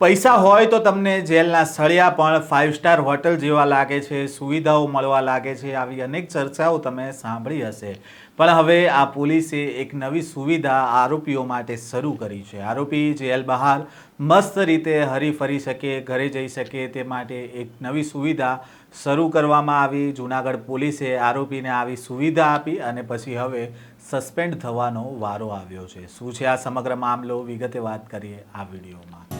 પૈસા હોય તો તમને જેલના સળિયા પણ ફાઇવ સ્ટાર હોટલ જેવા લાગે છે, સુવિધાઓ મળવા લાગે છે, આવી અનેક ચર્ચાઓ તમે સાંભળી હશે. પણ હવે આ પોલીસે એક નવી સુવિધા આરોપીઓ માટે શરૂ કરી છે. આરોપી જેલ બહાર મસ્ત રીતે હરી ફરી શકે, ઘરે જઈ શકે તે માટે એક નવી સુવિધા શરૂ કરવામાં આવી. જુનાગઢ પોલીસે આરોપીને આવી સુવિધા આપી અને પછી હવે સસ્પેન્ડ થવાનો વારો આવ્યો છે. શું છે આ સમગ્ર મામલો? વિગતે વાત કરીએ આ વિડીયોમાં.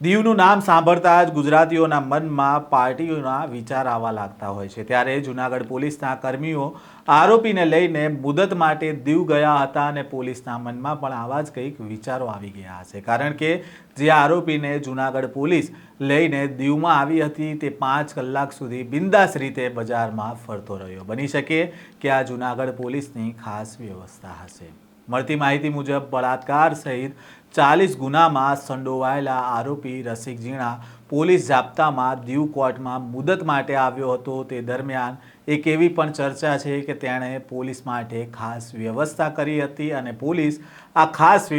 દીવનું નામ સાંભળતા જ ગુજરાતીઓના મનમાં પાર્ટીઓના વિચાર આવવા લાગતા હોય છે. ત્યારે જુનાગઢ પોલીસના કર્મીઓ આરોપીને લઈને મુદત માટે દીવ ગયા હતા અને પોલીસના મનમાં પણ આવા જ કંઈક વિચારો આવી ગયા હશે. કારણ કે જે આરોપીને જુનાગઢ પોલીસ લઈને દીવમાં આવી હતી તે પાંચ કલાક સુધી બિંદાસ રીતે બજારમાં ફરતો રહ્યો. બની શકે કે આ જુનાગઢ પોલીસની ખાસ વ્યવસ્થા હશે. મળતી માહિતી મુજબ, બળાત્કાર સહિત ચાલીસ ગુનામાં સંડોવાયેલા આરોપી રસિક ઝીણા પોલીસ જાપ્તામાં દીવ કોર્ટમાં મુદત માટે આવ્યો હતો. તે દરમિયાન એક એવી પણ ચર્ચા છે કે તેણે પોલીસ માટે ખાસ વ્યવસ્થા કરી હતી અને પોલીસ આ ખાસ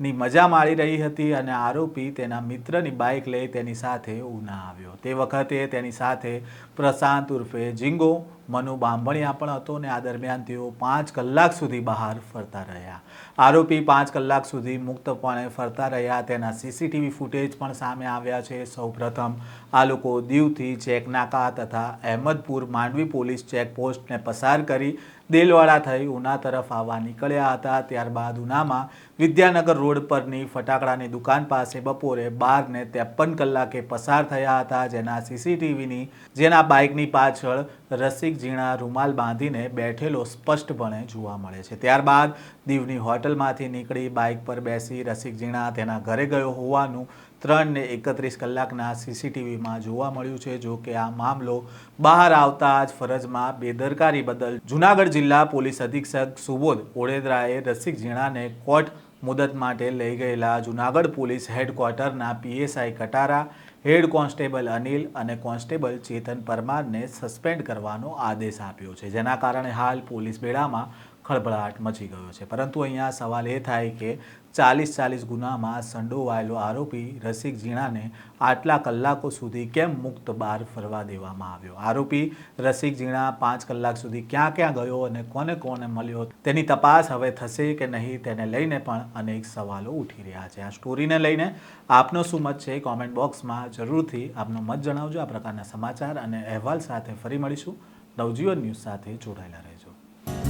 વ્યવસ્થાની મજા માણી રહી હતી અને આરોપી તેના મિત્રની બાઇક લઈ તેની સાથે ઉના આવ્યો. તે વખતે તેની સાથે પ્રશાંત ઉર્ફે જીંગો, મનુ બાંભણિયા પણ હતો અને આ દરમિયાન તેઓ પાંચ કલાક સુધી બહાર ફરતા રહ્યા. આરોપી પાંચ કલાક સુધી મુક્તપણે ફરતા રહ્યા. તેના સીસીટીવી ફૂટેજ પણ સામે આવ્યા છે. સૌપ્રથમ આ લોકો દીવથી ચેકનાકા તથા અહેમદપુર માંડવી પોલીસ ચેકપોસ્ટને પસાર કરી દેલવાડા થઈ ઉના તરફ આવવા નીકળ્યા હતા. ત્યારબાદ ઉનામાં વિદ્યાનગર રોડ પરની ફટાકડાની દુકાન પાસે બપોરે બાર ને ત્રેપન કલાકે પસાર થયા હતા, જેના સીસીટીવીની જેના બાઇકની પાછળ રસિક ઝીણા રૂમાલ બાંધીને બેઠેલો સ્પષ્ટપણે જોવા મળે છે. ત્યારબાદ દીવની હોટલમાંથી નીકળી બાઇક પર બેસી રસિક ઝીણા તેના ઘરે ગયો હોવાનું ત્રણ ને એકત્રીસ કલાકના સીસીટીવીમાં જોવા મળ્યું છે, જો કે આ મામલો બહાર આવતા જ ફરજમાં બેદરકારી બદલ જુનાગઢ જિલ્લા પોલીસ અધિક્ષક સુબોધ ઓડેદરાએ રસિક ઝીણાને કોર્ટ મુદત માટે લઈ ગયેલા Junagadh police હેડક્વાર્ટરના PSI Katara, head constable Anil અને કોન્સ્ટેબલ ચેતન પરમારને સસ્પેન્ડ કરવાનો આદેશ આપ્યો છે. જેના કારણે હાલ પોલીસ બેડામાં ખળભળાટ મચી ગયો છે. પરંતુ અહીંયા સવાલ એ થાય કે ચાલીસ ચાલીસ ગુનામાં સંડોવાયેલો આરોપી રસિક ઝીણાને આટલા કલાકો સુધી કેમ મુક્ત બહાર ફરવા દેવામાં આવ્યો? આરોપી રસિક ઝીણા પાંચ કલાક સુધી ક્યાં ક્યાં ગયો અને કોને કોને મળ્યો? તેની તપાસ હવે થશે કે નહીં તેને લઈને પણ અનેક સવાલો ઉઠી રહ્યા છે. આ સ્ટોરીને લઈને આપનો શું મત છે? કોમેન્ટ બોક્સમાં જરૂરથી આપનો મત જણાવજો. આ પ્રકારના સમાચાર અને અહેવાલ સાથે ફરી મળીશું. નવજીવન ન્યૂઝ સાથે જોડાયેલા રહેજો.